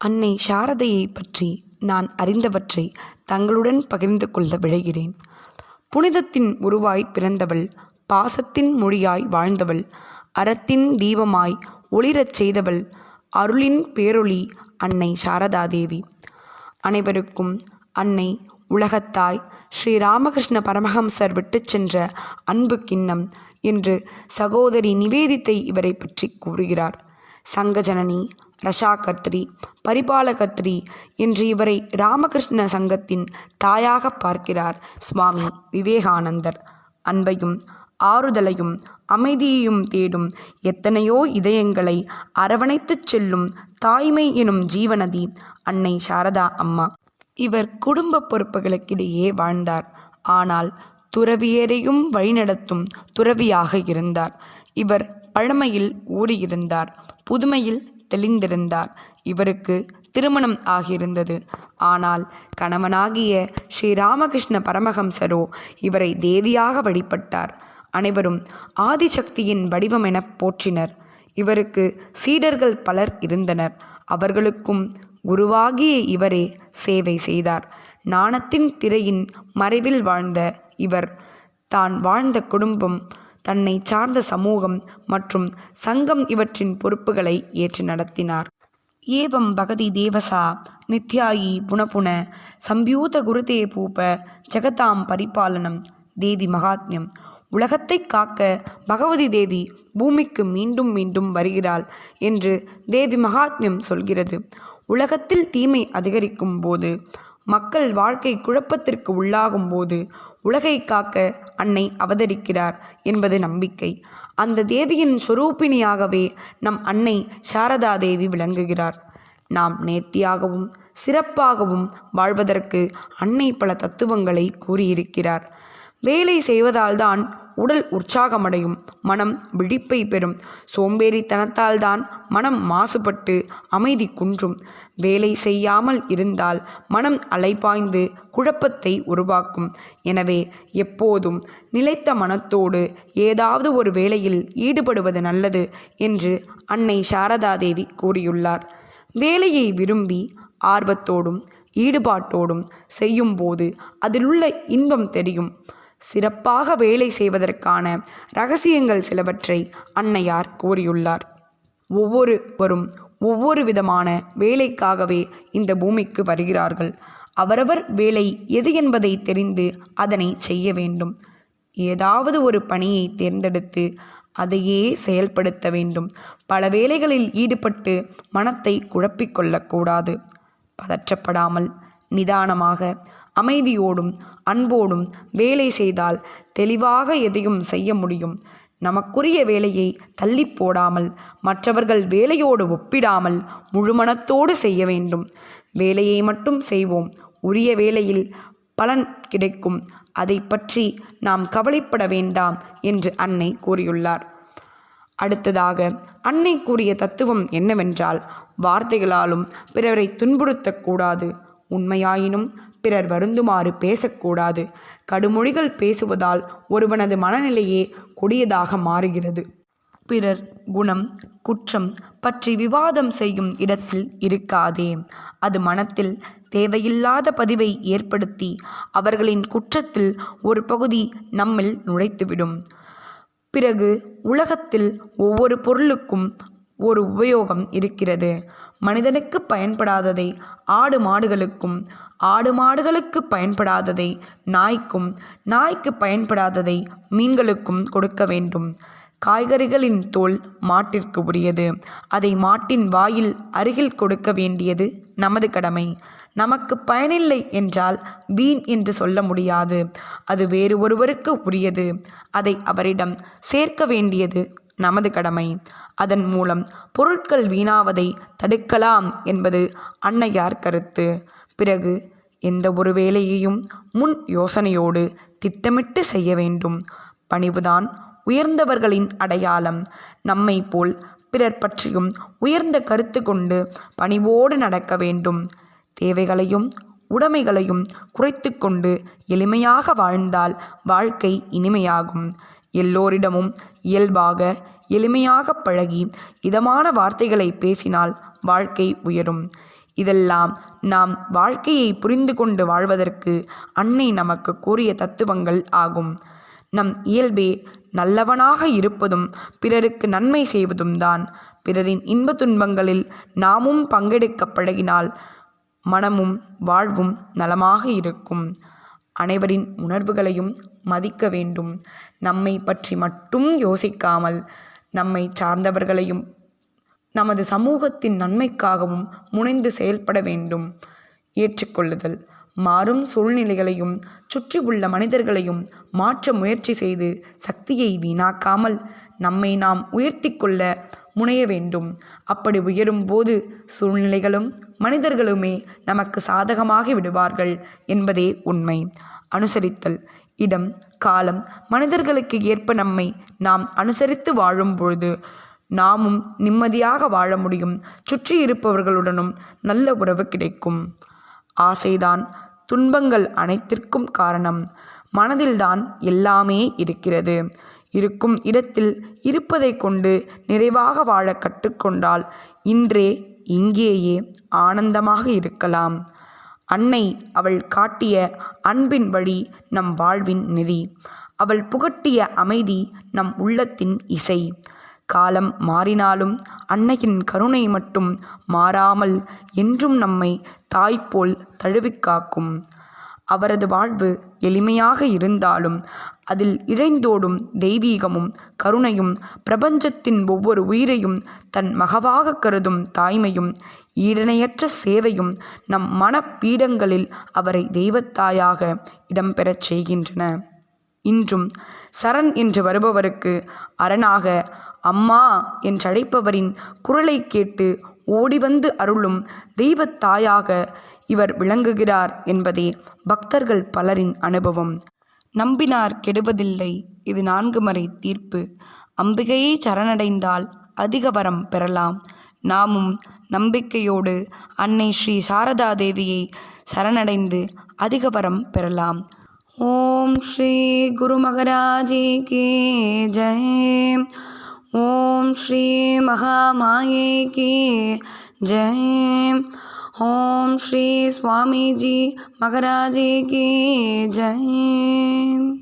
அன்னை சாரதையை பற்றி நான் அறிந்தவற்றை தங்களுடன் பகிர்ந்து கொள்ள விழைகிறேன். புனிதத்தின் உருவாய் பிறந்தவள் பாசத்தின் மொழியாய் வாழ்ந்தவள் அறத்தின் தீபமாய் ஒளிரச் செய்தவள் அருளின் பேரொளி அன்னை சாரதாதேவி. அனைவருக்கும் அன்னை உலகத்தாய் ஸ்ரீ ராமகிருஷ்ண பரமஹம்சர் விட்டுச் சென்ற அன்பு கிண்ணம் என்று சகோதரி நிவேதித்தை இவரை பற்றி கூறுகிறார். சங்கஜனனி ரஷாகர்த்ரி பரிபாலகர்த்ரி என்று இவரை ராமகிருஷ்ண சங்கத்தின் தாயாக பார்க்கிறார் சுவாமி விவேகானந்தர். அன்பையும் ஆறுதலையும் அமைதியையும் தேடும் எத்தனையோ இதயங்களை அரவணைத்துச் செல்லும் தாய்மை எனும் ஜீவநதி அன்னை சாரதா அம்மா. இவர் குடும்ப பொறுப்புகளுக்கிடையே வாழ்ந்தார். ஆனால் துறவியரையும் வழிநடத்தும் துறவியாக இருந்தார். இவர் பழமையில் ஊறியிருந்தார். புதுமையில் தெளிந்திருந்தார். இவருக்கு திருமணம் ஆகியிருந்தது. ஆனால் கணவனாகிய ஸ்ரீ ராமகிருஷ்ண பரமஹம்சரோ இவரை தேவியாக வழிபட்டார். அனைவரும் ஆதிசக்தியின் வடிவம் என போற்றினர். இவருக்கு சீடர்கள் பலர் இருந்தனர். அவர்களுக்கும் குருவாகிய இவரே சேவை செய்தார். நாணத்தின் திரையின் மறைவில் வாழ்ந்த இவர் தான் வாழ்ந்த குடும்பம் தன்னை சார்ந்த சமூகம் மற்றும் சங்கம் இவற்றின் பொறுப்புகளை ஏற்று நடத்தினார். ஏவம் பகதி தேவசா நித்யாயி புனபுன சம்பியூத குருதே பூப ஜெகதாம் பரிபாலனம் தேவி மகாத்மியம். உலகத்தை காக்க பகவதி தேவி பூமிக்கு மீண்டும் மீண்டும் வருகிறாள் என்று தேவி மகாத்மியம் சொல்கிறது. உலகத்தில் தீமை அதிகரிக்கும் போது மக்கள் வாழ்க்கை குழப்பத்திற்கு உள்ளாகும் போது உலகை காக்க அன்னை அவதரிக்கிறார் என்பது நம்பிக்கை. அந்த தேவியின் சொரூபிணியாகவே நம் அன்னை சாரதா தேவி விளங்குகிறார். நாம் நேர்த்தியாகவும் சிறப்பாகவும் வாழ்வதற்கு அன்னை பல தத்துவங்களை கூறியிருக்கிறார். வேலை செய்வதால்தான் உடல் உற்சாகமடையும் மனம் விழிப்பை பெறும். சோம்பேறித்தனத்தால்தான் மனம் மாசுபட்டு அமைதி குன்றும். வேலை செய்யாமல் இருந்தால் மனம் அலைபாய்ந்து குழப்பத்தை உருவாக்கும். எனவே எப்போதும் நிலைத்த மனத்தோடு ஏதாவது ஒரு வேலையில் ஈடுபடுவது நல்லது என்று அன்னை சாரதாதேவி கூறியுள்ளார். வேலையை விரும்பி ஆர்வத்தோடும் ஈடுபாட்டோடும் செய்யும்போது அதிலுள்ள இன்பம் தெரியும். சிறப்பாக வேலை செய்வதற்கான ரகசியங்கள் சிலவற்றை அன்னையார் கூறியுள்ளார். ஒவ்வொருவரும் ஒவ்வொரு விதமான வேலைக்காகவே இந்த பூமிக்கு வருகிறார்கள். அவரவர் வேலை எது என்பதை தெரிந்து அதனை செய்ய வேண்டும். ஏதாவது ஒரு பணியை தேர்ந்தெடுத்து அதையே செயல்படுத்த வேண்டும். பல வேலைகளில் ஈடுபட்டு மனத்தை குழப்பிக்கொள்ளக்கூடாது பதற்றப்படாமல் நிதானமாக அமைதியோடும் அன்போடும் வேலை செய்தால் தெளிவாக எதையும் செய்ய முடியும். நமக்குரிய வேலையை தள்ளி போடாமல் மற்றவர்கள் வேலையோடு ஒப்பிடாமல் முழுமனத்தோடு செய்ய வேண்டும். வேலையை மட்டும் செய்வோம். உரிய வேலையில் பலன் கிடைக்கும். அதை பற்றி நாம் கவலைப்பட வேண்டாம் என்று அன்னை கூறியுள்ளார். அடுத்ததாக அன்னை கூறிய தத்துவம் என்னவென்றால் வார்த்தைகளாலும் பிறரை துன்புறுத்தக்கூடாது. உண்மையாயினும் பிறர் வருந்துமாறு பேசக்கூடாது. கடுமொழிகள் பேசுவதால் ஒருவனது மனநிலையே கொடியதாக மாறுகிறது. பிறர் குணம் குற்றம் பற்றி விவாதம் செய்யும் இடத்தில் இருக்காதே. அது மனத்தில் தேவையில்லாத பதிவை ஏற்படுத்தி அவர்களின் குற்றத்தில் ஒரு பகுதி நம்மில் நுழைத்துவிடும். பிறகு உலகத்தில் ஒவ்வொரு பொருளுக்கும் ஒரு உபயோகம் இருக்கிறது. மனிதனுக்கு பயன்படாததை ஆடு மாடுகளுக்கும் ஆடு மாடுகளுக்கு பயன்படாததை நாய்க்கும் நாய்க்கு பயன்படாததை மீன்களுக்கும் கொடுக்க வேண்டும். காய்கறிகளின் தோல் மாட்டிற்கு உரியது. அதை மாட்டின் வாயில் அருகில் கொடுக்க வேண்டியது நமது கடமை. நமக்கு பயனில்லை என்றால் வீண் என்று சொல்ல முடியாது. அது வேறு ஒருவருக்கு உரியது. அதை அவரிடம் சேர்க்க வேண்டியது நமது கடமை. அதன் மூலம் பொருட்கள் வீணாவதை தடுக்கலாம் என்பது அன்னையார் கருத்து. பிறகு எந்த ஒரு வேலையையும் முன் யோசனையோடு திட்டமிட்டு செய்ய வேண்டும். பணிவுதான் உயர்ந்தவர்களின் அடையாளம். நம்மை போல் பிறர் பற்றியும் உயர்ந்த கருத்து கொண்டு பணிவோடு நடக்க வேண்டும். தேவைகளையும் உடைமைகளையும் குறைத்து கொண்டு எளிமையாக வாழ்ந்தால் வாழ்க்கை இனிமையாகும். எல்லோரிடமும் இயல்பாக எளிமையாக பழகி இதமான வார்த்தைகளை பேசினால் வாழ்க்கை உயரும். இதெல்லாம் நாம் வாழ்க்கையை புரிந்து கொண்டு வாழ்வதற்கு அன்னை நமக்கு கூறிய தத்துவங்கள் ஆகும். நம் இயல்பே நல்லவனாக இருப்பதும் பிறருக்கு நன்மை செய்வதும் தான். பிறரின் இன்ப துன்பங்களில் நாமும் பங்கெடுக்க பழகினால் மனமும் வாழ்வும் நலமாக இருக்கும். அனைவரின் உணர்வுகளையும் மதிக்க வேண்டும். நம்மை பற்றி மட்டும் யோசிக்காமல் நம்மை சார்ந்தவர்களையும் நமது சமூகத்தின் நன்மைக்காகவும் முனைந்து செயல்பட வேண்டும். ஏற்றுக்கொள்ளுதல். மாறும் சூழ்நிலைகளையும் சுற்றி உள்ள மனிதர்களையும் மாற்ற முயற்சி செய்து சக்தியை வீணாக்காமல் நம்மை நாம் உயர்த்தி கொள்ள முனைய வேண்டும். அப்படி உயரும் போது சூழ்நிலைகளும் மனிதர்களுமே நமக்கு சாதகமாகி விடுவார்கள் என்பதே உண்மை. அனுசரித்தல். இடம் காலம். மனிதர்களுக்கு ஏற்ப நம்மை நாம் அனுசரித்து வாழும் பொழுது நாமும் நிம்மதியாக வாழ முடியும். சுற்றி இருப்பவர்களுடனும் நல்ல உறவு கிடைக்கும். ஆசைதான் துன்பங்கள் அனைத்திற்கும் காரணம். மனதில்தான் எல்லாமே இருக்கிறது. இருக்கும் இடத்தில் இருப்பதை கொண்டு நிறைவாக வாழ கற்றுக்கொண்டால் இன்றே இங்கேயே ஆனந்தமாக இருக்கலாம். அன்னை அவள் காட்டிய அன்பின் வழி நம் வாழ்வின் நெறி. அவள் புகட்டிய அமைதி நம் உள்ளத்தின் இசை. காலம் மாறினாலும் அன்னையின் கருணை மட்டும் மாறாமல் என்றும் நம்மை தாய்ப்போல் தழுவிக்காக்கும் அவரது வாழ்வு எளிமையாக இருந்தாலும் அதில் இழைந்தோடும் தெய்வீகமும் கருணையும் பிரபஞ்சத்தின் ஒவ்வொரு உயிரையும் தன் மகவாக கருதும் தாய்மையும் ஈடணையற்ற சேவையும் நம் மனப்பீடங்களில் அவரை தெய்வத்தாயாக இடம்பெறச் செய்கின்றன. இன்றும் சரண் என்று வருபவருக்கு அரணாக அம்மா என்றழைப்பவரின் குரலை கேட்டு ஓடிவந்து அருளும் தெய்வத்தாயாக இவர் விளங்குகிறார் என்பதே பக்தர்கள் பலரின் அனுபவம். நம்பினார் கெடுவதில்லை. இது நான்கு மறை தீர்ப்பு. அம்பிகையை சரணடைந்தால் அதிக வரம் பெறலாம். நாமும் நம்பிக்கையோடு அன்னை ஸ்ரீ சாரதா தேவியை சரணடைந்து அதிக வரம் பெறலாம். ஓம் ஸ்ரீ குரு மகராஜே கே ஜெயம் ஓம் ஸ்ரீ மகாமாயே கே ஜெய் ஓம் ஸ்ரீ சுவாமிஜி மகராஜே கே ஜெய்